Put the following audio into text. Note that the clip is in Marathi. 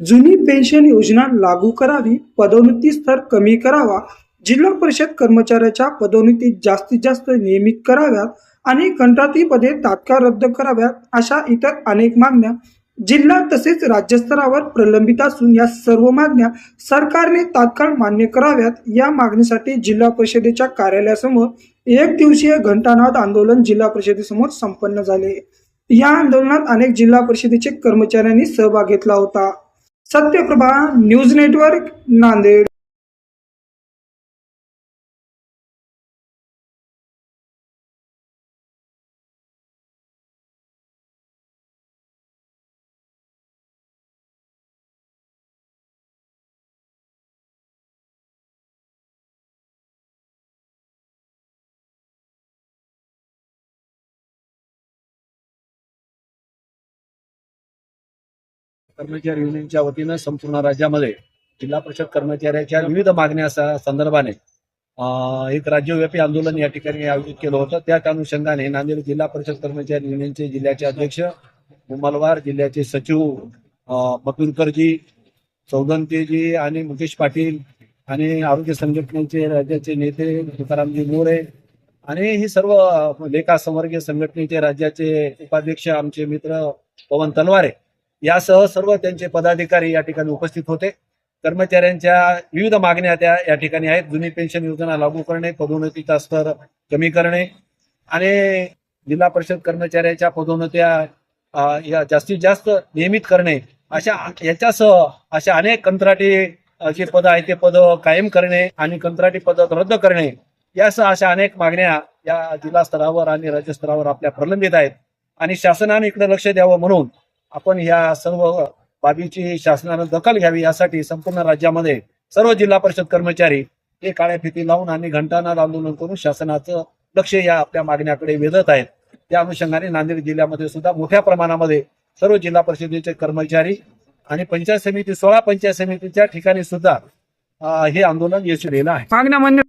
जुनी पेन्शन योजना लागू करावी पदोन्नती स्तर कमी करावा जिल्हा परिषद कर्मचाऱ्याच्या पदोन्नती जास्तीत जास्त नियमित कराव्यात आणि कंत्राटी पदे तात्काळ रद्द कराव्यात अशा इतर अनेक मागण्या जिल्हा तसेच राज्यस्तरावर प्रलंबित असून या सर्व मागण्या सरकारने तात्काळ मान्य कराव्यात. या मागणीसाठी जिल्हा परिषदेच्या कार्यालयासमोर एक दिवसीय घंटानाद आंदोलन जिल्हा परिषदेसमोर संपन्न झाले. या आंदोलनात अनेक जिल्हा परिषदेचे कर्मचाऱ्यांनी सहभाग घेतला होता. Satyaprabha news network Nanded. कर्मचारी युनियनच्या वतीनं संपूर्ण राज्यामध्ये जिल्हा परिषद कर्मचाऱ्याच्या विविध मागण्या संदर्भाने एक राज्यव्यापी आंदोलन या ठिकाणी आयोजित केलं होतं. त्याच अनुषंगाने नांदेड जिल्हा परिषद कर्मचारी युनियनचे जिल्ह्याचे अध्यक्ष उमलवार जिल्ह्याचे सचिव अं, मथुरकरजी चौदंतेजी आणि मुकेश पाटील आणि आरोग्य संघटनेचे राज्याचे नेते तुकारामजी मोरे आणि हे सर्व लेखा संवर्गीय संघटनेचे राज्याचे उपाध्यक्ष आमचे मित्र पवन तलवारे यासह सर्व त्यांचे पदाधिकारी या ठिकाणी उपस्थित होते. कर्मचाऱ्यांच्या विविध मागण्या त्या या ठिकाणी आहेत. जुनी पेन्शन योजना लागू करणे पदोन्नतीचा स्तर कमी करणे आणि जिल्हा परिषद कर्मचाऱ्याच्या पदोन्नत्या या जास्तीत जास्त नियमित करणे अशा याच्यासह अशा अनेक कंत्राटी जे पद आहेत ते पद कायम करणे आणि कंत्राटी पद रद्द करणे यासह अशा अनेक मागण्या या जिल्हा स्तरावर आणि राज्य स्तरावर आपल्या प्रलंबित आहेत. आणि शासनाने इकडे लक्ष द्यावं म्हणून आपण या सर्व बाबीची शासनानं दखल घ्यावी यासाठी संपूर्ण राज्यामध्ये सर्व जिल्हा परिषद कर्मचारी हे काळ्या फिती लावून आणि घंटानाद आंदोलन करून शासनाचं लक्ष या आपल्या मागण्याकडे वेधत आहेत. त्या अनुषंगाने नांदेड जिल्ह्यामध्ये सुद्धा मोठ्या प्रमाणामध्ये सर्व जिल्हा परिषदेचे कर्मचारी आणि पंचायत समिती सोळा पंचायत समितीच्या ठिकाणी सुद्धा हे आंदोलन यशस्वी आहे. मागण्या मान्य